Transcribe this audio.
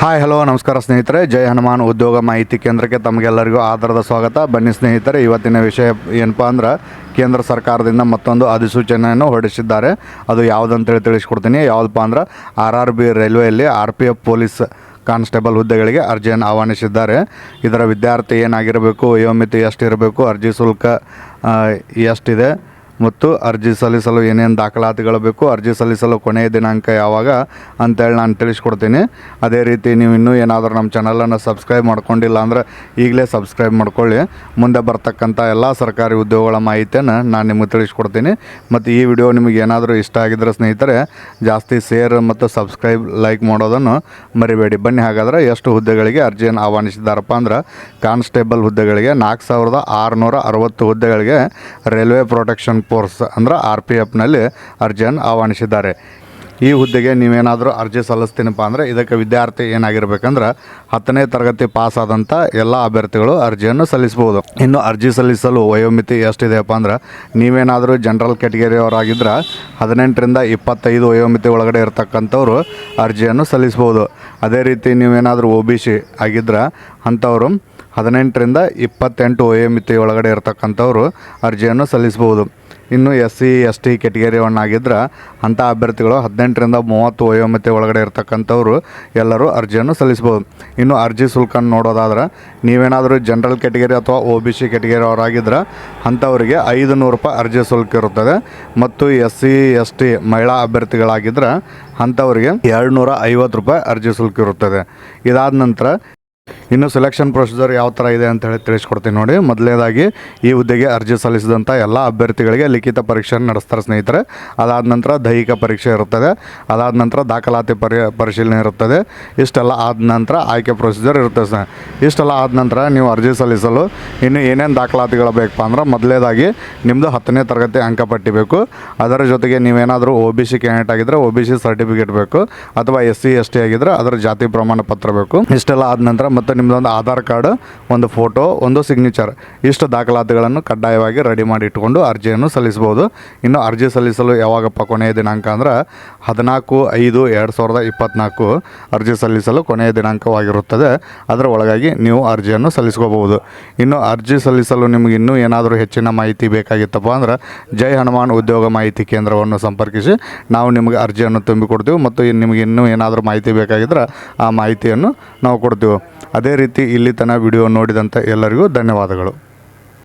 Hi hello ನಮಸ್ಕಾರ ಸ್ನೇಹಿತರೆ. ಜೈ ಹನುಮಾನ್ ಉದ್ಯೋಗ ಮಾಹಿತಿ ಕೇಂದ್ರಕ್ಕೆ ತಮಗೆಲ್ಲರಿಗೂ ಆಧಾರದ ಸ್ವಾಗತ. ಬನ್ನಿ ಸ್ನೇಹಿತರೆ, ಇವತ್ತಿನ ವಿಷಯ ಏನಪ್ಪ ಅಂದ್ರೆ, ಕೇಂದ್ರ ಸರ್ಕಾರದಿಂದ ಮತ್ತೊಂದು ಅಧಿಸೂಚನೆಯನ್ನು ಹೊರಡಿಸಿದ್ದಾರೆ. ಅದು ಯಾವುದಂತೇಳಿ ತಿಳಿಸ್ಕೊಡ್ತೀನಿ. ಯಾವುದಪ್ಪ ಅಂದ್ರೆ, R R B ರೈಲ್ವೆಯಲ್ಲಿ R P F police constable ಹುದ್ದೆಗಳಿಗೆ ಅರ್ಜಿಯನ್ನು ಆಹ್ವಾನಿಸಿದ್ದಾರೆ. ಇದರ ವಿದ್ಯಾರ್ಥಿ ಏನಾಗಿರಬೇಕು ವಯೋಮಿತಿ ಎಷ್ಟಿರಬೇಕು, ಅರ್ಜಿ ಶುಲ್ಕ ಎಷ್ಟಿದೆ ಮತ್ತು ಅರ್ಜಿ ಸಲ್ಲಿಸಲು ಏನೇನು ದಾಖಲಾತಿಗಳು ಬೇಕು, ಅರ್ಜಿ ಸಲ್ಲಿಸಲು ಕೊನೆಯ ದಿನಾಂಕ ಯಾವಾಗ ಅಂತೇಳಿ ನಾನು ತಿಳಿಸ್ಕೊಡ್ತೀನಿ. ಅದೇ ರೀತಿ ನೀವು ಇನ್ನೂ ಏನಾದರೂ ನಮ್ಮ ಚಾನಲನ್ನು ಸಬ್ಸ್ಕ್ರೈಬ್ ಮಾಡ್ಕೊಂಡಿಲ್ಲ ಅಂದರೆ ಈಗಲೇ ಸಬ್ಸ್ಕ್ರೈಬ್ ಮಾಡ್ಕೊಳ್ಳಿ. ಮುಂದೆ ಬರ್ತಕ್ಕಂಥ ಎಲ್ಲ ಸರ್ಕಾರಿ ಉದ್ಯೋಗಗಳ ಮಾಹಿತಿಯನ್ನು ನಾನು ನಿಮಗೆ ತಿಳಿಸ್ಕೊಡ್ತೀನಿ. ಮತ್ತು ಈ ವಿಡಿಯೋ ನಿಮಗೆ ಏನಾದರೂ ಇಷ್ಟ ಆಗಿದ್ರೆ ಸ್ನೇಹಿತರೆ, ಜಾಸ್ತಿ ಶೇರ್ ಮತ್ತು ಸಬ್ಸ್ಕ್ರೈಬ್ ಲೈಕ್ ಮಾಡೋದನ್ನು ಮರಿಬೇಡಿ. ಬನ್ನಿ, ಹಾಗಾದರೆ ಎಷ್ಟು ಹುದ್ದೆಗಳಿಗೆ ಅರ್ಜಿಯನ್ನು ಆಹ್ವಾನಿಸಿದ್ದಾರಪ್ಪ ಅಂದ್ರೆ ಕಾನ್ಸ್ಟೇಬಲ್ ಹುದ್ದೆಗಳಿಗೆ ನಾಲ್ಕು ಸಾವಿರದ ಆರುನೂರ ಅರವತ್ತು ಹುದ್ದೆಗಳಿಗೆ ರೈಲ್ವೆ ಪ್ರೊಟೆಕ್ಷನ್ ಫೋರ್ಸ್ ಅಂದ್ರೆ ಆರ್ ಪಿ ಎಫ್ನಲ್ಲಿ ಅರ್ಜಿಯನ್ನು ಆಹ್ವಾನಿಸಿದ್ದಾರೆ. ಈ ಹುದ್ದೆಗೆ ನೀವೇನಾದರೂ ಅರ್ಜಿ ಸಲ್ಲಿಸ್ತೀನಪ್ಪ ಅಂದರೆ ಇದಕ್ಕೆ ವಿದ್ಯಾರ್ಥಿ ಏನಾಗಿರ್ಬೇಕಂದ್ರೆ ಹತ್ತನೇ ತರಗತಿ ಪಾಸ್ ಆದಂಥ ಎಲ್ಲ ಅಭ್ಯರ್ಥಿಗಳು ಅರ್ಜಿಯನ್ನು ಸಲ್ಲಿಸ್ಬೋದು ಇನ್ನು ಅರ್ಜಿ ಸಲ್ಲಿಸಲು ವಯೋಮಿತಿ ಎಷ್ಟಿದೆಯಪ್ಪ ಅಂದ್ರೆ ನೀವೇನಾದರೂ ಜನರಲ್ ಕ್ಯಾಟಗರಿಯವರಾಗಿದ್ದರೆ ಹದಿನೆಂಟರಿಂದ ಇಪ್ಪತ್ತೈದು ವಯೋಮಿತಿ ಒಳಗಡೆ ಇರತಕ್ಕಂಥವ್ರು ಅರ್ಜಿಯನ್ನು ಸಲ್ಲಿಸ್ಬೋದು ಅದೇ ರೀತಿ ನೀವೇನಾದರೂ ಒ ಬಿ ಸಿ ಆಗಿದ್ರೆ ಅಂಥವರು ಹದಿನೆಂಟರಿಂದ ಇಪ್ಪತ್ತೆಂಟು ವಯೋಮಿತಿ ಒಳಗಡೆ ಇರತಕ್ಕಂಥವ್ರು ಅರ್ಜಿಯನ್ನು ಸಲ್ಲಿಸ್ಬೋದು ಇನ್ನು ಎಸ್ ಸಿ, ಎಸ್ ಟಿ ಕೆಟಗರಿಯವನ್ನಾಗಿದ್ದರೆ ಅಂಥ ಅಭ್ಯರ್ಥಿಗಳು ಹದಿನೆಂಟರಿಂದ ಮೂವತ್ತು ವಯೋಮಿತಿ ಒಳಗಡೆ ಇರತಕ್ಕಂಥವ್ರು ಎಲ್ಲರೂ ಅರ್ಜಿಯನ್ನು ಸಲ್ಲಿಸ್ಬೋದು. ಇನ್ನು ಅರ್ಜಿ ಶುಲ್ಕ ನೋಡೋದಾದ್ರೆ ನೀವೇನಾದರೂ ಜನರಲ್ ಕೆಟಗರಿ ಅಥವಾ ಒ ಬಿ ಸಿ ಕೆಟಗರಿ ಅವರಾಗಿದ್ದರೆ ಅಂಥವರಿಗೆ ಐದು ನೂರು ರೂಪಾಯಿ ಅರ್ಜಿ ಶುಲ್ಕ ಇರುತ್ತದೆ. ಮತ್ತು ಎಸ್ ಸಿ, ಎಸ್ ಟಿ ಮಹಿಳಾ ಅಭ್ಯರ್ಥಿಗಳಾಗಿದ್ದರೆ ಅಂಥವರಿಗೆ ಎರಡು ನೂರ ಐವತ್ತು ರೂಪಾಯಿ ಅರ್ಜಿ ಶುಲ್ಕ ಇರುತ್ತದೆ. ಇದಾದ ನಂತರ ಇನ್ನು ಸೆಲೆಕ್ಷನ್ ಪ್ರೊಸೀಜರ್ ಯಾವ ಥರ ಇದೆ ಅಂತ ಹೇಳಿ ತಿಳಿಸ್ಕೊಡ್ತೀನಿ ನೋಡಿ. ಮೊದಲನೇದಾಗಿ ಈ ಹುದ್ದೆಗೆ ಅರ್ಜಿ ಸಲ್ಲಿಸಿದಂಥ ಎಲ್ಲ ಅಭ್ಯರ್ಥಿಗಳಿಗೆ ಲಿಖಿತ ಪರೀಕ್ಷೆಯನ್ನು ನಡೆಸ್ತಾರೆ ಸ್ನೇಹಿತರೆ. ಅದಾದ ನಂತರ ದೈಹಿಕ ಪರೀಕ್ಷೆ ಇರುತ್ತದೆ. ಅದಾದ ನಂತರ ದಾಖಲಾತಿ ಪರಿ, ಪರಿಶೀಲನೆ ಇರುತ್ತದೆ. ಇಷ್ಟೆಲ್ಲ ಆದ ನಂತರ ಆಯ್ಕೆ ಪ್ರೊಸೀಜರ್ ಇರುತ್ತೆ ಸ್ನೇಹ ಇಷ್ಟೆಲ್ಲ ಆದ ನಂತರ ನೀವು ಅರ್ಜಿ ಸಲ್ಲಿಸಲು ಇನ್ನು ಏನೇನು ದಾಖಲಾತಿಗಳು ಬೇಕಪ್ಪ ಅಂದ್ರೆ ಮೊದಲನೇದಾಗಿ ನಿಮ್ಮದು ಹತ್ತನೇ ತರಗತಿ ಅಂಕಪಟ್ಟಿ ಬೇಕು ಅದರ ಜೊತೆಗೆ ನೀವೇನಾದರೂ ಒ ಬಿ ಸಿ ಕ್ಯಾಂಡಿಡೇಟ್ ಆಗಿದ್ದರೆ ಒ ಬಿ ಸಿ ಸರ್ಟಿಫಿಕೇಟ್ ಬೇಕು. ಅಥವಾ ಎಸ್ ಸಿ ಎಸ್ ಟಿ ಆಗಿದ್ದರೆ ಅದರ ಜಾತಿ ಪ್ರಮಾಣ ಪತ್ರ ಬೇಕು. ಇಷ್ಟೆಲ್ಲ ಆದ ನಂತರ ಮತ್ತು ನಿಮ್ಮದೊಂದು ಆಧಾರ್ ಕಾರ್ಡ್, ಒಂದು ಫೋಟೋ, ಒಂದು ಸಿಗ್ನೇಚರ್ ಇಷ್ಟು ದಾಖಲಾತಿಗಳನ್ನು ಕಡ್ಡಾಯವಾಗಿ ರೆಡಿ ಮಾಡಿ ಇಟ್ಕೊಂಡು ಅರ್ಜಿಯನ್ನು ಸಲ್ಲಿಸ್ಬೋದು ಇನ್ನು ಅರ್ಜಿ ಸಲ್ಲಿಸಲು ಯಾವಾಗಪ್ಪ ಕೊನೆಯ ದಿನಾಂಕ ಅಂದ್ರೆ ಹದಿನಾಲ್ಕು ಐದು ಎರಡು ಸಾವಿರದ ಇಪ್ಪತ್ತ್ನಾಲ್ಕು ಅರ್ಜಿ ಸಲ್ಲಿಸಲು ಕೊನೆಯ ದಿನಾಂಕವಾಗಿರುತ್ತದೆ. ಅದರ ಒಳಗಾಗಿ ನೀವು ಅರ್ಜಿಯನ್ನು ಸಲ್ಲಿಸ್ಕೋಬಹುದು. ಇನ್ನು ಅರ್ಜಿ ಸಲ್ಲಿಸಲು ನಿಮಗೆ ಇನ್ನೂ ಏನಾದರೂ ಹೆಚ್ಚಿನ ಮಾಹಿತಿ ಬೇಕಾಗಿತ್ತಪ್ಪ ಅಂದ್ರೆ ಜೈ ಹನುಮಾನ್ ಉದ್ಯೋಗ ಮಾಹಿತಿ ಕೇಂದ್ರವನ್ನು ಸಂಪರ್ಕಿಸಿ ನಾವು ನಿಮಗೆ ಅರ್ಜಿಯನ್ನು ತುಂಬಿಕೊಡ್ತೀವಿ ಮತ್ತು ನಿಮಗೆ ಇನ್ನೂ ಏನಾದರೂ ಮಾಹಿತಿ ಬೇಕಾಗಿದ್ದರೆ ಆ ಮಾಹಿತಿಯನ್ನು ನಾವು ಕೊಡ್ತೀವಿ. ಅದೇ ರೀತಿ ಇಲ್ಲಿ ತನಕ ವಿಡಿಯೋ ನೋಡಿದಂಥ ಎಲ್ಲರಿಗೂ ಧನ್ಯವಾದಗಳು.